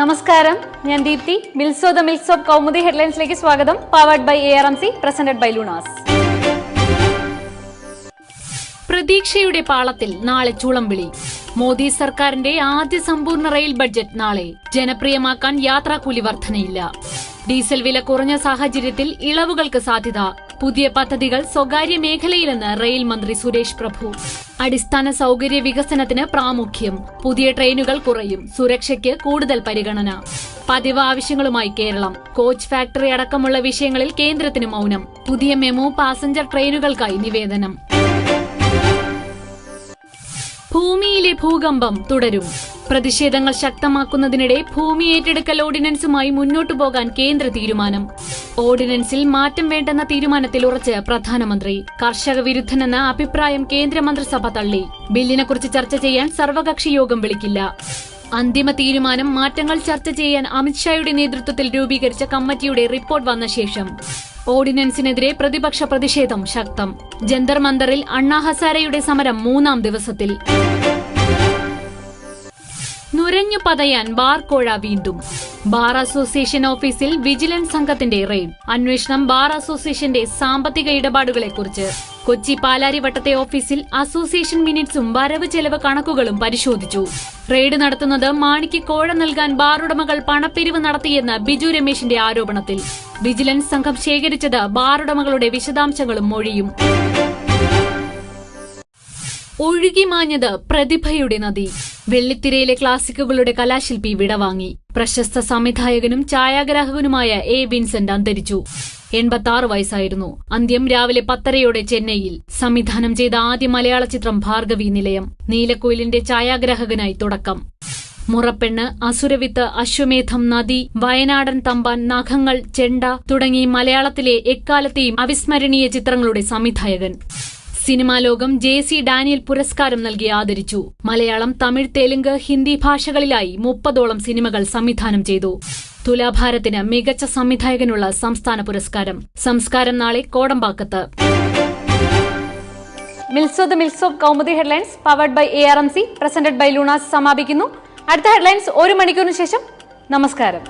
നമസ്കാരം. ഞാൻ ദീപ്തി. മിൽസോ ദ മിൽസ് ഓഫ് കൗമുദി ഹെഡ്ലൈൻസിലേക്ക് സ്വാഗതം. Powered by A R M C presented by Lunas പ്രതീക്ഷയുടെ പാളത്തിൽ നാളെ ചൂളംവിളി. മോദി സർക്കാരിന്റെ ആദ്യ സമ്പൂർണ റെയിൽ ബഡ്ജറ്റ് നാളെ ജനപ്രിയമാക്കാൻ യാത്രാക്കൂലി വർധനയില്ല. ഡീസൽ വില കുറഞ്ഞ സാഹചര്യത്തിൽ ഇളവുകൾക്ക് സാധ്യത. പുതിയ പദ്ധതികൾ സ്വകാര്യ മേഖലയിലെന്ന് റെയിൽ മന്ത്രി സുരേഷ് പ്രഭു. അടിസ്ഥാന സൗകര്യ വികസനത്തിന് പ്രാമുഖ്യം. പുതിയ ട്രെയിനുകൾ കുറയും. സുരക്ഷയ്ക്ക് കൂടുതൽ പരിഗണന. പതിവ് ആവശ്യങ്ങളുമായി കേരളം. കോച്ച് ഫാക്ടറി അടക്കമുള്ള വിഷയങ്ങളിൽ കേന്ദ്രത്തിന് മൗനം. പുതിയ മെമോ പാസഞ്ചർ ട്രെയിനുകൾക്കായി നിവേദനം. ഭൂമിയിലെ ഭൂകമ്പം തുടരും. പ്രതിഷേധങ്ങൾ ശക്തമാക്കുന്നതിനിടെ ഭൂമി ഏറ്റെടുക്കൽ ഓർഡിനൻസുമായി മുന്നോട്ടു പോകാൻ കേന്ദ്ര തീരുമാനം. ഓർഡിനൻസിൽ മാറ്റം വേണ്ടെന്ന തീരുമാനത്തിൽ ഉറച്ച് പ്രധാനമന്ത്രി. കർഷക വിരുദ്ധനെന്ന അഭിപ്രായം കേന്ദ്രമന്ത്രിസഭ തള്ളി. ബില്ലിനെക്കുറിച്ച് ചർച്ച ചെയ്യാൻ സർവകക്ഷി യോഗം വിളിക്കില്ല. അന്തിമ തീരുമാനം മാറ്റങ്ങൾ ചർച്ച ചെയ്യാൻ അമിത്ഷായുടെ നേതൃത്വത്തിൽ രൂപീകരിച്ച കമ്മിറ്റിയുടെ റിപ്പോർട്ട് വന്ന ശേഷം. ഓർഡിനൻസിനെതിരെ പ്രതിപക്ഷ പ്രതിഷേധം ശക്തം. ജന്തർ മന്ദറിൽ അണ്ണാ ഹസാരയുടെ സമരം മൂന്നാം ദിവസത്തിൽ. നുരഞ്ഞു പതയാൻ ബാർ കോഴ വീണ്ടും. ബാർ അസോസിയേഷൻ ഓഫീസിൽ വിജിലൻസ് സംഘത്തിന്റെ റെയ്ഡ്. അന്വേഷണം ബാർ അസോസിയേഷന്റെ സാമ്പത്തിക ഇടപാടുകളെക്കുറിച്ച്. കൊച്ചി പാലാരിവട്ടത്തെ ഓഫീസിൽ അസോസിയേഷൻ മിനിറ്റ്സും വരവ് ചെലവ് കണക്കുകളും പരിശോധിച്ചു. റെയ്ഡ് നടത്തുന്നത് മാണിക്ക് കോഴ നൽകാൻ ബാർ ഉടമകൾ പണപ്പിരിവ് നടത്തിയെന്ന് ബിജു രമേശിന്റെ ആരോപണത്തിൽ. വിജിലൻസ് സംഘം ശേഖരിച്ചത് ബാർ ഉടമകളുടെ വിശദാംശങ്ങളും മൊഴിയും. ഒഴുകിമാഞ്ഞത് പ്രതിഭയുടെ നദി. വെള്ളിത്തിരയിലെ ക്ലാസിക്കുകളുടെ കലാശില്പി വിടവാങ്ങി. പ്രശസ്ത സംവിധായകനും ഛായാഗ്രാഹകനുമായ എ വിൻസെന്റ് അന്തരിച്ചു. എൺപത്തി ആറ് വയസ്സായിരുന്നു. അന്ത്യം രാവിലെ പത്തരയോടെ ചെന്നൈയിൽ സംവിധാനം ചെയ്ത ആദ്യ മലയാള ചിത്രം ഭാർഗവി നിലയം നീലക്കുയിലിന്റെ ഛായാഗ്രാഹകനായി തുടക്കം. മുറപ്പെണ്ണ് അസുരവിത്ത് അശ്വമേധം നദി വയനാടൻ തമ്പാൻ നഖങ്ങൾ ചെണ്ട തുടങ്ങി മലയാളത്തിലെ എക്കാലത്തെയും അവിസ്മരണീയ ചിത്രങ്ങളുടെ സംവിധായകൻ. സിനിമാ ലോകം ജെ സി ഡാനിയൽ പുരസ്കാരം നൽകി ആദരിച്ചു. മലയാളം തമിഴ് തെലുങ്ക് ഹിന്ദി ഭാഷകളിലായി മുപ്പതോളം സിനിമകൾ സംവിധാനം ചെയ്തു. തുലാഭാരത്തിന് മികച്ച സംവിധായകനുള്ള സംസ്ഥാന പുരസ്കാരം. സംസ്കാരം നാളെ കോടമ്പാക്കത്ത്. മിൽസോ the മിൽസോ headlines powered by A R M C presented by Lunas സമാപിക്കുന്നു. അടുത്ത ഹെഡ്ലൈൻസ് ഒരു മണിക്കൂറിന് ശേഷം. നമസ്കാരം.